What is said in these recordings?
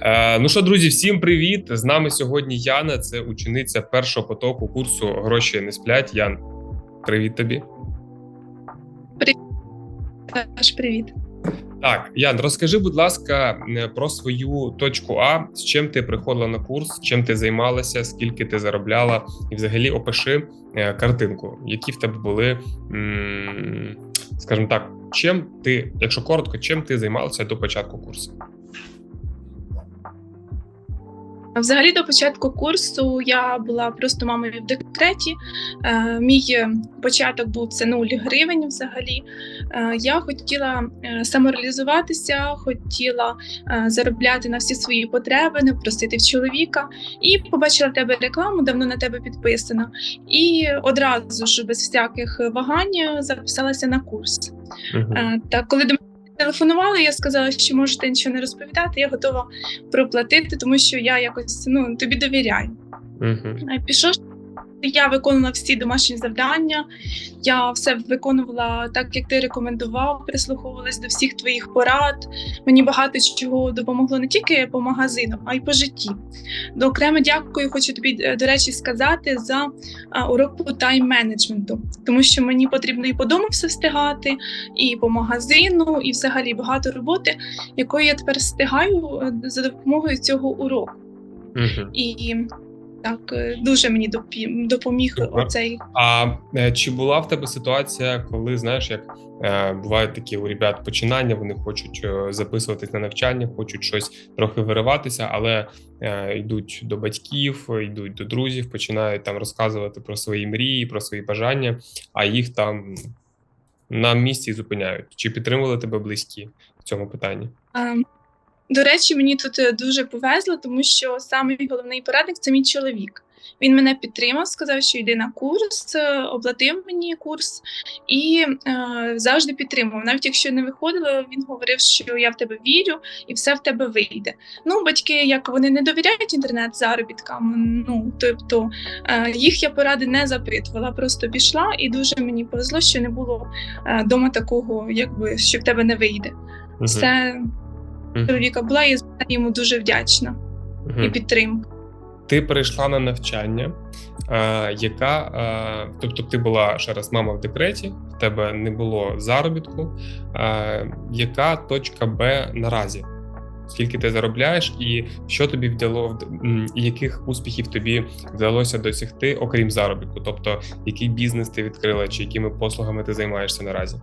Е, ну що, друзі, всім привіт! З нами сьогодні Яна, це учениця першого потоку курсу Гроші не сплять. Ян, привіт тобі. Аж привіт. Так, Ян, розкажи, будь ласка, про свою точку А, з чим ти приходила на курс, чим ти займалася, скільки ти заробляла, і взагалі опиши е, картинку, які в тебе були, скажімо так, чим ти, якщо коротко, чим ти займалася до початку курсу? Взагалі, до початку курсу я була просто мамою в декреті. Е, Мій початок був це 0 гривень. Взагалі, Е, я хотіла е, самореалізуватися, хотіла заробляти на всі свої потреби, не просити в чоловіка. І побачила в тебе рекламу, давно на тебе підписана. І одразу ж без всяких вагань записалася на курс. Мгм. Е, Та коли до мене телефонували, я сказала, що можете нічого не розповідати, я готова проплатити, тому що я якось ну тобі довіряю. Угу. Пішов. Я виконувала всі домашні завдання, я все виконувала так, як ти рекомендував, прислуховувалась до всіх твоїх порад. Мені багато чого допомогло не тільки по магазину, а й по житті. До окремо дякую, хочу тобі, е, до речі, сказати за а, урок по тайм-менеджменту, тому що мені потрібно і по дому все встигати, і по магазину, і взагалі багато роботи, якої я тепер встигаю е, за допомогою цього уроку. Мгм. І так е, дуже мені допоміг Супер. оцей. А е, чи була в тебе ситуація, коли знаєш, як е, бувають такі у ребят починання, вони хочуть е, записуватись на навчання, хочуть щось трохи вириватися, але е, йдуть до батьків, йдуть до друзів, починають там розказувати про свої мрії, про свої бажання, а їх там на місці зупиняють. Чи підтримували тебе близькі в цьому питанні? е, До речі, мені тут е, дуже повезло, тому що самий головний порадник це мій чоловік. Він мене підтримав, сказав, що йди на курс, е, оплатив мені курс і е, завжди підтримував. Навіть якщо не виходило, він говорив, що я в тебе вірю і все в тебе вийде. Ну, батьки, як вони не довіряють інтернет-заробіткам, ну тобто е, їх я поради не запитувала, просто пішла, і дуже мені повезло, що не було е, дома такого, якби що в тебе не вийде. Це Мгм. Чоловіка була, і я йому дуже вдячна і підтримка. Ти перейшла на навчання, яка, тобто, ти була ще раз мама в декреті, в тебе не було заробітку. Яка точка Б наразі? Скільки ти заробляєш, і що тобі вдало вд- і яких успіхів тобі вдалося досягти, окрім заробітку? Тобто, який бізнес ти відкрила, чи якими послугами ти займаєшся наразі?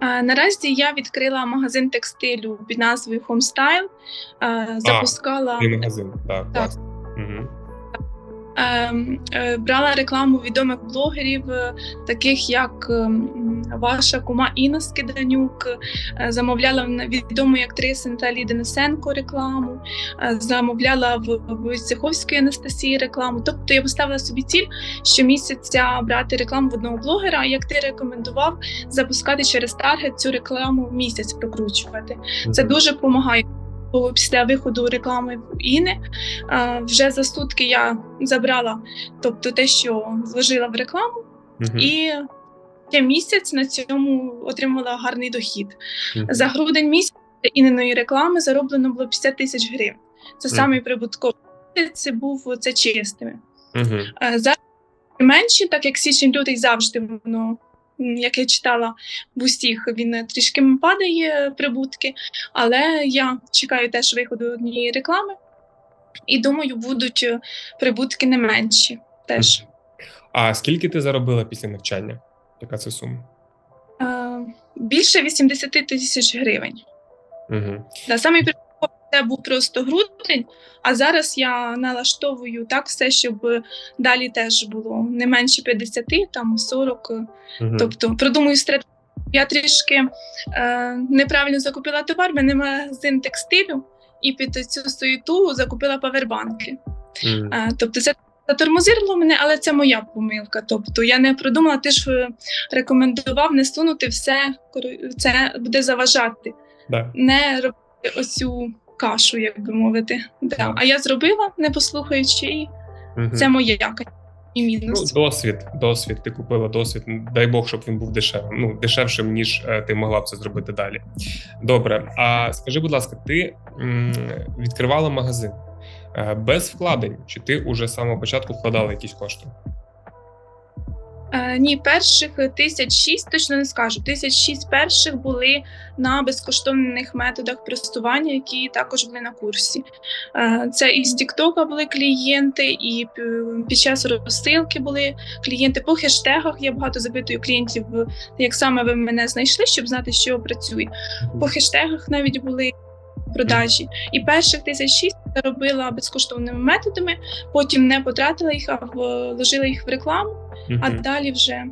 Наразі я відкрила магазин текстилю під назвою Homestyle. Запускала а, магазин, так, Так. клас. Угу. ем, е, брала рекламу відомих блогерів, е, таких як ем, ваша кума Інна Скиданюк, е, замовляла відомої актриси Наталії Денисенко рекламу, е, замовляла в Войцеховської Анастасії рекламу. Тобто я поставила собі ціль щомісяця брати рекламу в одного блогера, як ти рекомендував, запускати через таргет цю рекламу в місяць прокручувати. Це дуже допомагає. Після виходу реклами в Іни е, вже за сутки я забрала, тобто те, що вложила в рекламу, Мгм. і ще місяць на цьому отримала гарний дохід. Мгм. За грудень місяць іниної реклами зароблено було 50 тисяч гривень. Це Мгм. самий прибутковий місяць був це чистими. Мгм. Е, Зараз менші, так як січень лютий завжди воно. Як я читала в усіх, він трішки падає прибутки, але я чекаю теж виходу однієї реклами, і думаю, будуть прибутки не менші теж. А скільки ти заробила після навчання? Яка це сума? Е, Більше 80 тисяч гривень. Угу. Да, прибутковий це був просто грудень, а зараз я налаштовую так все, щоб далі теж було не менше 50, там 40. Угу. Тобто продумую стратегію. Я трішки е, неправильно закупила товар, мене магазин текстилю, і під цю суєту закупила павербанки. Е, тобто це затормозило мене, але це моя помилка. Тобто я не продумала, ти ж рекомендував не сунути все, це буде заважати, Да. не робити оцю кашу, як би мовити. Да. Так. А я зробила, не послухаючи, і Мгм. це моя якість. і Ну, мінус. досвід, досвід. Ти купила досвід. Дай Бог, щоб він був дешевим. Ну, дешевшим, ніж е, ти могла б це зробити далі. Добре. А скажи, будь ласка, ти м, відкривала магазин без вкладень, чи ти уже з самого початку вкладала якісь кошти? Е, ні, перших тисяч шість точно не скажу. Тисяч шість перших були на безкоштовних методах простування, які також були на курсі. Е, це і з Тіктока були клієнти, і під час розсилки були клієнти. По хештегах я багато запитую клієнтів, як саме ви мене знайшли, щоб знати, що працює. По хештегах навіть були продажі. І перших тисяч шість робила безкоштовними методами, потім не потратила їх, а вложила їх в рекламу, а далі вже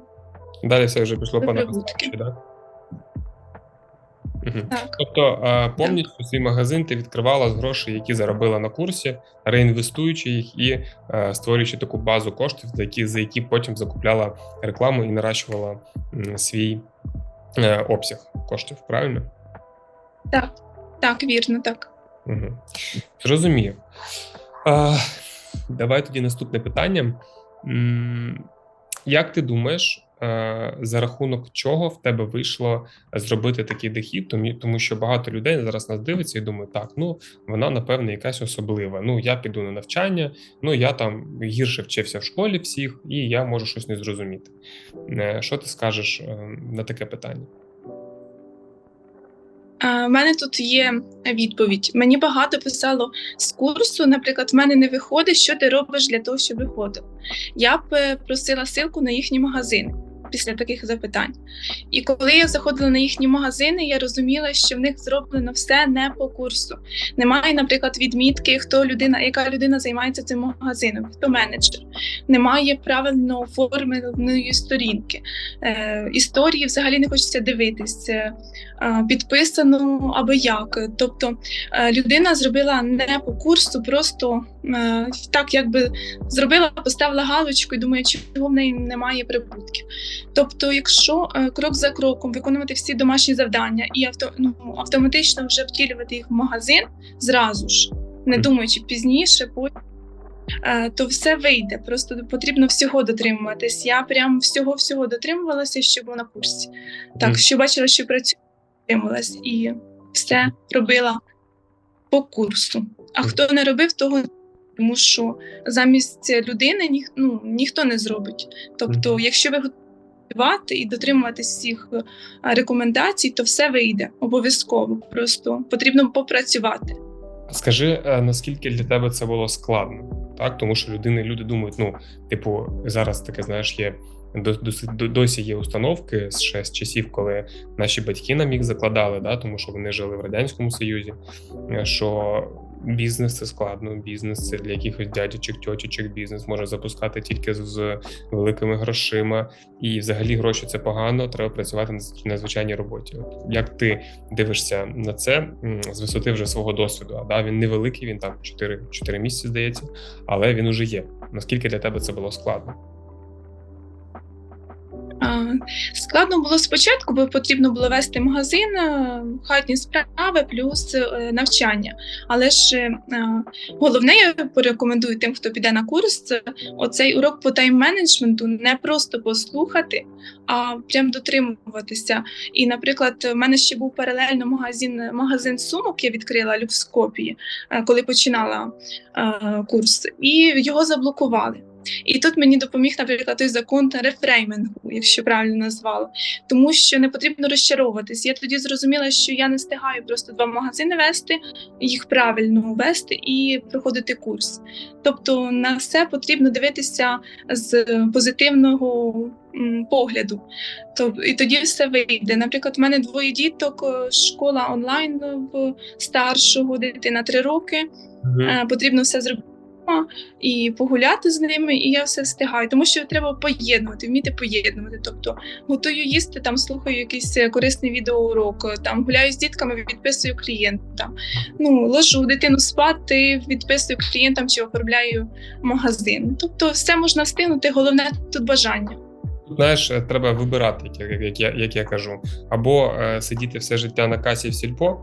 Далі все вже пішло по Прибутки. так? Тобто повністю свій магазин ти відкривала з грошей, які заробила на курсі, реінвестуючи їх і створюючи таку базу коштів, за які, за які потім закупляла рекламу і наращувала м, свій е, обсяг коштів. Правильно? Так, вірно, так. Угу. Зрозумів. А, давай тоді наступне питання. Як ти думаєш, за рахунок чого в тебе вийшло зробити такий дохід? Тому, що багато людей зараз нас дивиться і думають, так, ну вона, напевно, якась особлива. Ну, я піду на навчання, ну я там гірше вчився в школі всіх, і я можу щось не зрозуміти. Е, Що ти скажеш е, на таке питання? У мене тут є відповідь. Мені багато писало з курсу. Наприклад, в мене не виходить, що ти робиш для того, щоб виходив. Я б е, просила силку на їхні магазини після таких запитань. І коли я заходила на їхні магазини, я розуміла, що в них зроблено все не по курсу. Немає, наприклад, відмітки, хто людина, яка людина займається цим магазином, хто менеджер. Немає правильно оформленої сторінки. Е, історії взагалі не хочеться дивитися. Е, підписано або як. Тобто е, людина зробила не по курсу, просто так, якби зробила, поставила галочку і думає, чого в неї немає прибутків. Тобто, якщо е, крок за кроком виконувати всі домашні завдання і авто, ну, автоматично вже втілювати їх в магазин зразу ж, не думаючи пізніше, потім. е, То все вийде, просто потрібно всього дотримуватись. Я прям всього всього дотримувалася, що було на курсі. Так, Мгм. що бачила, що працює, дотримувалась і все робила по курсу. А Мгм. хто не робив, того не- тому що замість людини ніх, ну, ніхто не зробить. Тобто, якщо ви працювати і дотримуватись всіх е, рекомендацій, то все вийде обов'язково. Просто потрібно попрацювати. Скажи, е, наскільки для тебе це було складно? Так, тому що людини, люди думають, ну, типу, зараз таке, знаєш, є до- досить- до- досі є установки з ще з часів, коли наші батьки нам їх закладали, да, тому що вони жили в радянському союзі. е, Що бізнес це складно, бізнес це для якихось дядючок, тьотючок, бізнес може запускати тільки з, великими грошима, і взагалі гроші це погано. Треба працювати на з- на звичайній роботі. От як ти дивишся на це з висоти вже свого досвіду? А да, він невеликий, він там 4, 4 місяці здається, але він уже є. Наскільки для тебе це було складно? Складно було спочатку, бо потрібно було вести магазин, е, хатні справи плюс е, навчання. Але ж е, головне, я порекомендую тим, хто піде на курс, оцей урок по тайм-менеджменту не просто послухати, а прям дотримуватися. І, наприклад, в мене ще був паралельно магазин, магазин сумок, я відкрила люкскопії, коли починала курс, і його заблокували. І тут мені допоміг, наприклад, той закон рефреймингу, якщо правильно назвала, тому що не потрібно розчаровуватись. Я тоді зрозуміла, що я не встигаю просто два магазини вести, їх правильно вести і проходити курс. Тобто на все потрібно дивитися з позитивного погляду. Тобто, і тоді все вийде. Наприклад, в мене двоє діток, е, школа онлайн в старшого дитина три роки. Е, Потрібно все зробити вдома і погуляти з ними, і я все встигаю, тому що треба поєднувати, вміти поєднувати. Тобто готую їсти, там слухаю якийсь е, корисний відеоурок, е, там гуляю з дітками, відписую клієнтам. Ну, ложу дитину спати, відписую клієнтам чи оформляю магазин. Тобто, все можна встигнути. Головне тут бажання. Знаєш, е, треба вибирати, як, я- як, я, кажу, або е, сидіти все життя на касі в сільпо,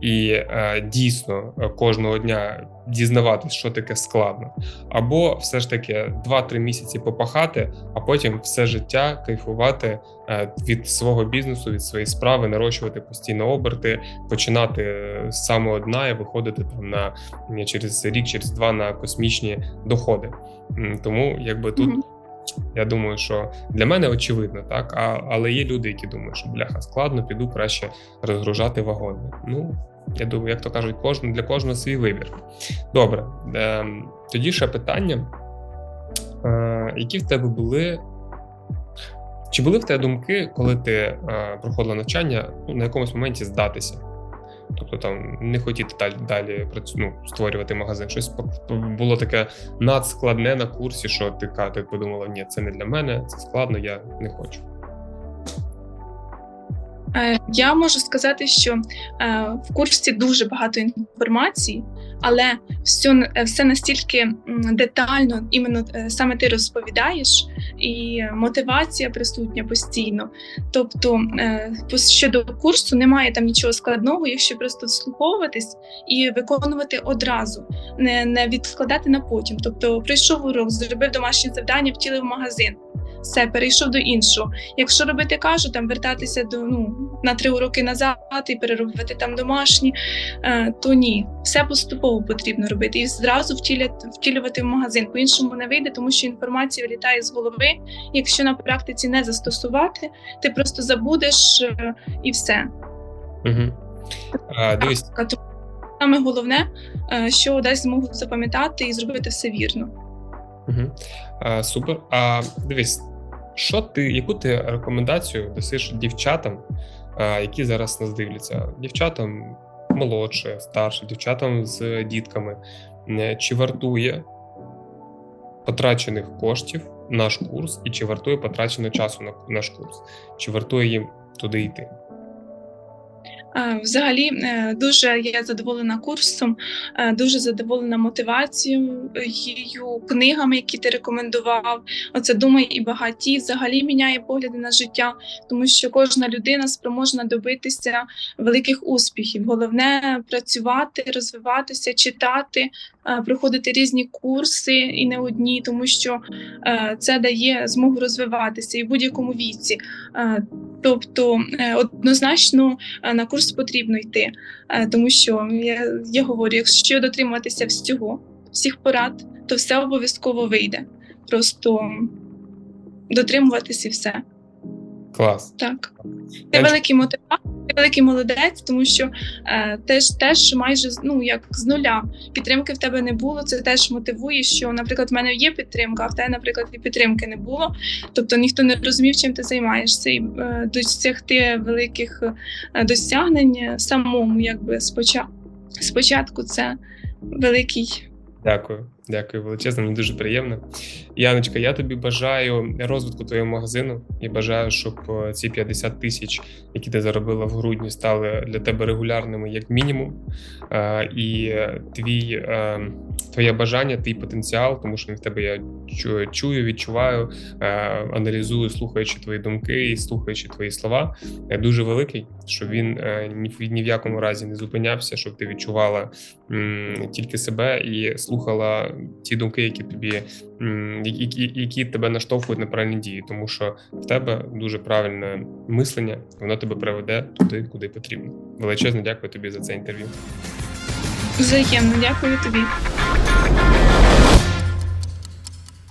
і е, дійсно е, кожного дня дізнаватись, що таке складно, або все ж таки 2-3 місяці попахати, а потім все життя кайфувати е, від свого бізнесу, від своєї справи, нарощувати постійно оберти, починати е, з самого дна і виходити там на через рік, через два на космічні доходи. Тому якби тут. Я думаю, що для мене очевидно, так. А, але є люди, які думають, що бляха складно, піду краще розгружати вагони. Ну, я думаю, як то кажуть, кожен для кожного свій вибір. Добре, е, тоді ще питання. Е, які в тебе були? Чи були в тебе думки, коли ти е, проходила навчання, ну, на якомусь моменті здатися? Тобто там не хотіти далі, далі ну, створювати магазин. Щось було таке надскладне на курсі, що ти, ти подумала, ні, це не для мене, це складно, я не хочу. Е, Я можу сказати, що е, в курсі дуже багато інформації, але все, все настільки детально, іменно е, саме ти розповідаєш, і мотивація присутня постійно. Тобто, е, щодо курсу немає там нічого складного, якщо просто вслуховуватись і виконувати одразу, не, не відкладати на потім. Тобто, прийшов урок, зробив домашнє завдання, втілив магазин. Все, перейшов до іншого. Якщо робити кажу, там вертатися до ну на три уроки назад і переробити там домашні, е, то ні, все поступово потрібно робити і зразу втіляти, втілювати в магазин. По іншому не вийде, тому що інформація вилітає з голови. Якщо на практиці не застосувати, ти просто забудеш е, і все. Угу. А, дивись, Саме головне, е, що дасть змогу запам'ятати і зробити все вірно. угу. а, супер. А дивись, що ти, яку ти рекомендацію дасиш дівчатам, які зараз нас дивляться? Дівчатам молодше, старше, дівчатам з дітками. Е, Чи вартує потрачених коштів наш курс, і чи вартує потраченого часу на наш курс? Чи вартує їм туди йти? Е, Взагалі е, дуже я задоволена курсом, е, дуже задоволена мотивацією, книгами, які ти рекомендував. Оце думай і багаті. Взагалі міняє погляди на життя, тому що кожна людина спроможна добитися великих успіхів. Головне працювати, розвиватися, читати, проходити різні курси і не одні, тому що це дає змогу розвиватися і в будь-якому віці. Тобто однозначно на курс потрібно йти, е, тому що я, я говорю, якщо дотримуватися всього, всіх порад, то все обов'язково вийде. Просто дотримуватись і все. Клас. Так. Це великий мотиватор, ти великий молодець, тому що е, теж теж майже ну як з нуля підтримки в тебе не було. Це теж мотивує, що, наприклад, в мене є підтримка, а в тебе, наприклад, і підтримки не було. Тобто ніхто не розумів, чим ти займаєшся, і е, досягти великих е, досягнень самому, якби спочатку. Спочатку це великий Дякую, дякую величезно. Мені дуже приємно. Яночка, я тобі бажаю розвитку твого магазину і бажаю, щоб е, ці 50 тисяч, які ти заробила в грудні, стали для тебе регулярними як мінімум. Е, І твій е, твоє бажання, твій потенціал, тому що в тебе я чую, відчуваю, аналізую, слухаючи твої думки і слухаючи твої слова, дуже великий, щоб він ні в якому разі не зупинявся, щоб ти відчувала тільки себе і слухала ті думки, які тобі які, які тебе наштовхують на правильні дії, тому що в тебе дуже правильне мислення, воно тебе приведе туди, куди потрібно. Величезно дякую тобі за це інтерв'ю. взаємно. Дякую тобі.